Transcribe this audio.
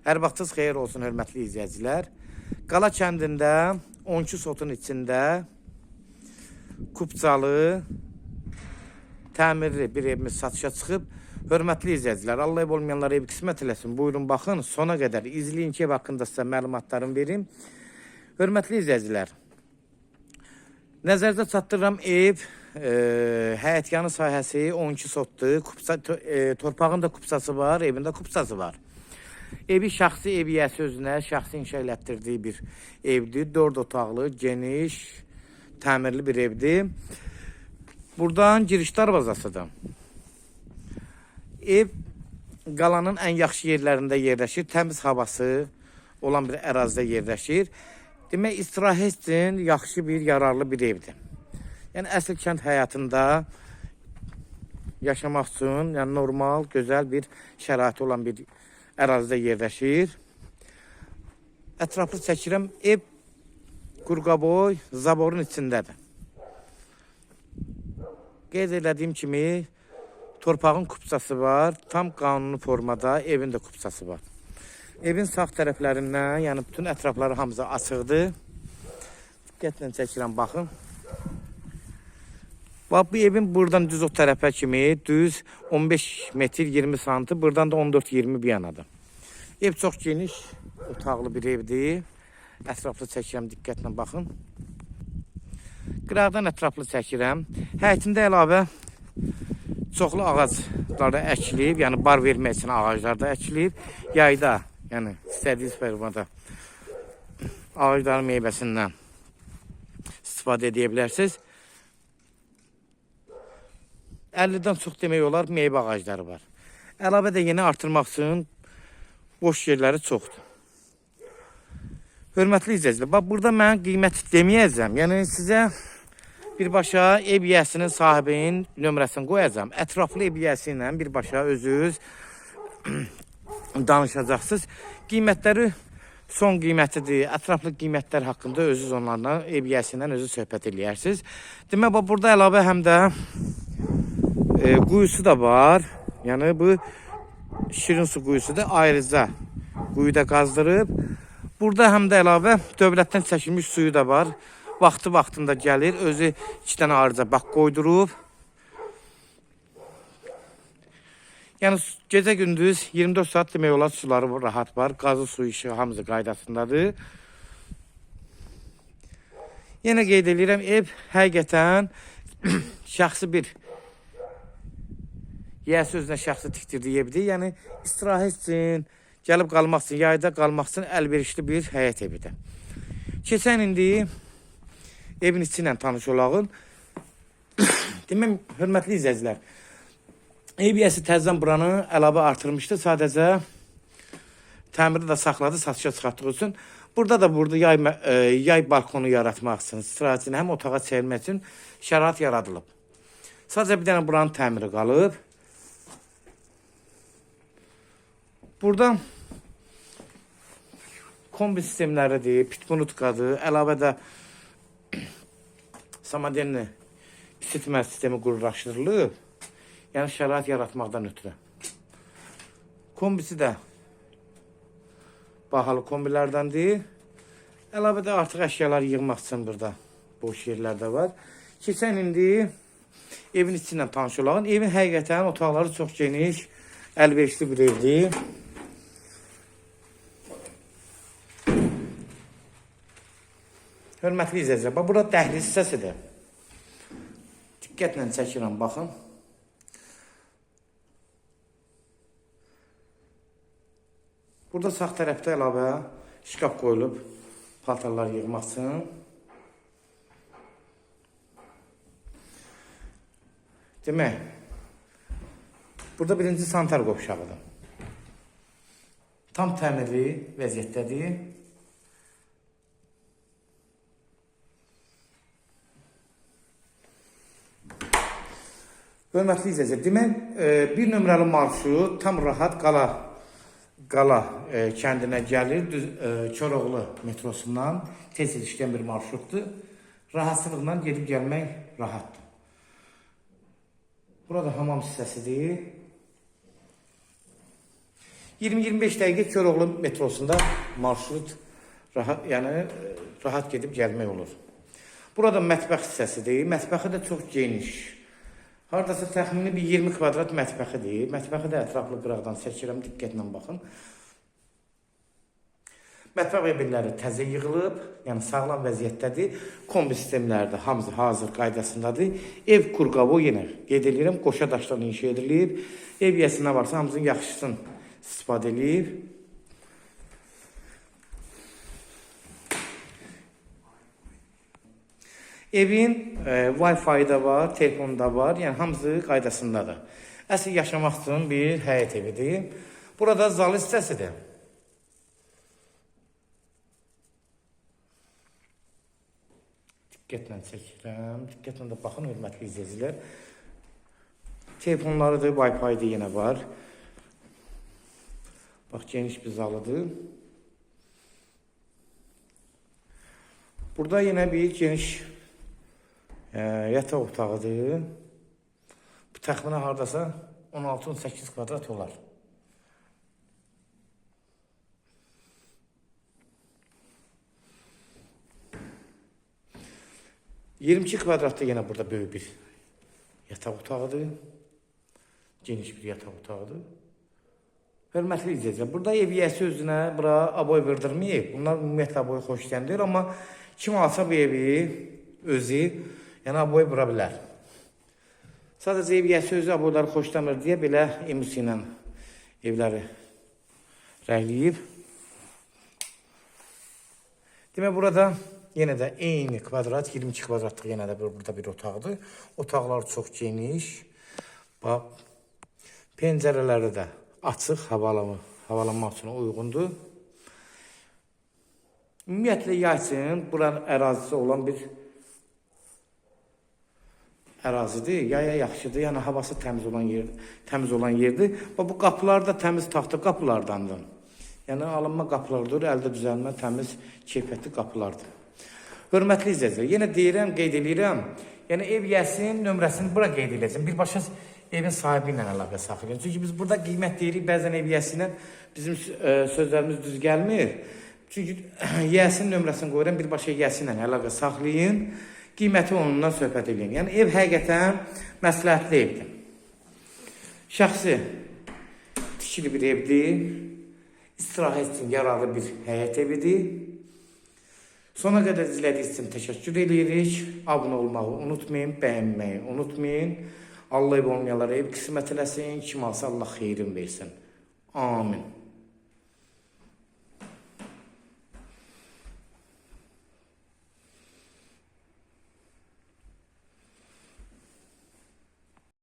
Hər vaxtınız xeyir olsun hörmətli izləyicilər. Qala kəndində 12 sotun içində kupcalı təmirli bir evimiz satışa çıxıb. Hörmətli izləyicilər, Allah ev olmayanlara ev qismət eləsin. Buyurun baxın, sona qədər izləyin ki, ev haqqında sizə məlumatlarımı verim. Hörmətli izləyicilər, Nəzərdə çatdırıram ev, e, həyətyanı sahəsi 12 sotdur. Kupsa, e, torpağın da kupsası var, evində kupsası var. Evi şəxsi ev yiyəsi özünə şəxsi inşa elətdirdiyi bir evdir. 4 otaqlı, geniş, təmirli bir evdir. Buradan giriş darvazasıdır. Ev qalanın ən yaxşı yerlərində yerləşir. Təmiz havası olan bir ərazidə yerləşir. Demək istirahət üçün yaxşı bir, yararlı bir evdir. Yəni əsl kənd həyatında yaşamaq üçün, yəni normal, gözəl bir şəraiti olan bir ərazidə yerləşir. Ətraflı çəkirəm. Ev Qurqaboy zaborun içindədir. Qeyd elədiyim kimi torpağın kupçası var. Tam qanuni formada evin də kupçası var. Evin sağ tərəflərindən, yəni bütün ətrafları hamısı açıqdır. Diqqətlə çəkirəm, baxın. Bax bu evin buradan düz o tərəfə kimi düz 15 metr 20 santı, buradan da 14-20 bir yanadır. Ev çox geniş, otaqlı bir evdir. Ətraflı çəkirəm, diqqətlə baxın. Qıraqdan ətraflı çəkirəm. Həyətində əlavə çoxlu ağacları əkilib, yəni bar vermək üçün ağaclar da əkilib. Yayda, yəni istədiyiniz formada ağacların meyvəsindən istifadə edə bilərsiniz. 50-dən çox demək olar meyvə ağacları var. Əlavə də yeni artırmaq üçün boş yerləri çoxdur. Hörmətli izləyicilər, bax burada mən qiymət deməyəcəm. Yəni sizə birbaşa ev yiyəsinin sahibinin nömrəsini qoyacağam. Ətraflı ev yiyəsi ilə birbaşa özünüz danışacaqsınız. Qiymətləri son qiymətidir. Ətraflı qiymətlər haqqında özünüz onlarla ev yiyəsi ilə özünüz söhbət eləyərsiniz. Demək bax burada əlavə həm də e, quyusu da var. Yəni bu şirin su quyusudur. Ayrıca quyuda qazdırıb. Burada həm də əlavə dövlətdən çəkilmiş suyu da var. Vaxtı vaxtında gəlir. Özü iki dənə arıza bax qoydurub. Yəni gecə gündüz 24 saat demək olar suları rahat var. Qazı su işi hamısı qaydasındadır. Yenə qeyd edirəm ev həqiqətən şəxsi bir yiyəsi özünə şəxsi tikdirdiyi evdir. Yəni istirahət üçün, gəlib qalmaq üçün, yayda qalmaq üçün əlverişli bir həyət evidir. Keçən indi evin içi ilə tanış olağın. Deməm, hörmətli izləyicilər, yiyəsi təzədən buranı əlavə artırmışdı. Sadəcə təmiri də saxladı, satışa çıxartdığı üçün. Burada da burada yay, e, yay balkonu yaratmaq üçün, istirahət üçün, həm otağa çevirmək üçün şərait yaradılıb. Sadəcə bir dənə buranın təmiri qalıb. Burada kombi sistemləridir, pitbunutkadır, əlavə də samadenli isitmə sistemi qururlaşdırılıb. Yəni şərait yaratmaqdan ötürü. Kombisi də bahalı kombilərdəndir. Əlavə də artıq əşyalar yığmaq üçün burada boş yerlər də var. Keçən indi evin içi ilə tanış olağın. Evin həqiqətən otaqları çox geniş, əlverişli bir evdir. Hörmətli izləyicilər, bax bura dəhliz hissəsidir. Diqqətlə çəkirəm, baxın. Burada sağ tərəfdə əlavə şkaf qoyulub paltarlar yığmaq üçün. Demək, burada birinci santar qovşağıdır. Tam təmirli vəziyyətdədir. Hörmətli izləyicilər, demək, e, bir nömrəli marşrut tam rahat qala qala e, kəndinə gəlir, düz e, Koroğlu metrosundan tez ilişkən bir marşrutdur. Rahatçılıqla gedib gəlmək rahatdır. Burada hamam hissəsidir. 20-25 dəqiqə Köroğlu metrosunda marşrut rahat, yəni rahat gedib gəlmək olur. Burada mətbəx hissəsidir. Mətbəxi də çox geniş. Hardasa təxmini bir 20 kvadrat mətbəxidir. Mətbəxi də ətraflı qıraqdan çəkirəm, diqqətlə baxın. Mətbəx mebelləri təzə yığılıb, yəni sağlam vəziyyətdədir. Kombi sistemləri də hamısı hazır qaydasındadır. Ev kurqavı yenə qeyd edirəm, qoşa daşdan inşa edilib. Ev yəsinə varsa hamısının yaxşısını istifadə edib. Evin e, Wi-Fi da var, telefon da var, yəni hamısı qaydasındadır. Əsl yaşamaq üçün bir həyət evidir. Burada zal hissəsidir. Diqqətlə çəkirəm. Diqqətlə də baxın, hörmətli izləyicilər. Telefonlarıdır, Wi-Fi-də yenə var. Bax, geniş bir zalıdır. Burada yenə bir geniş e, yataq otağıdır. Bu təxminən hardasa 16-18 kvadrat olar. ...22 kvadratda yenə burada böyük bir yataq otağıdır. Geniş bir yataq otağıdır. Hörmətli izləyicilər, burada ev yiyəsi özünə bura aboy verdirməyib. Bunlar ümumiyyətlə aboy xoşlayır, amma kim alsa bu evi özü, yəni aboy vura bilər. Sadəcə ev yiyəsi özü aboyları xoşlamır deyə belə emusiya ilə evləri rəngləyib. Demək burada yenə də eyni kvadrat, 22 kvadratlıq yenə də burada bir otaqdır. Otaqlar çox geniş. Bax, pəncərələri də açıq, havalanma, havalanmaq üçün uyğundur. Ümumiyyətlə yay üçün buranın ərazisi olan bir ərazidir. Yaya yaxşıdır. Yəni havası təmiz olan yer, təmiz olan yerdir. Və bu qapılar da təmiz taxta qapılardandır. Yəni alınma qapılardır, əldə düzəlmə təmiz, keyfiyyətli qapılardır. Hörmətli izləyicilər, yenə deyirəm, qeyd edirəm. Yəni ev yəsinin nömrəsini bura qeyd edəcəm. Birbaşa evin sahibi ilə əlaqə saxlayın. Çünki biz burada qiymət deyirik, bəzən ev yəsindən bizim e, sözlərimiz düz gəlmir. Çünki yəsinin nömrəsini qoyuram, birbaşa yəsi ilə əlaqə saxlayın. Qiyməti onunla söhbət edin. Yəni ev həqiqətən məsləhətli evdir. Şəxsi tikili bir evdir. İstirahət üçün yararlı bir həyət evidir. Sona qədər izlədiyiniz üçün təşəkkür edirik. Abunə olmağı unutmayın, bəyənməyi unutmayın. Allah ev olmayanlara ev qismət eləsin, kim alsa Allah xeyrin versin. Amin.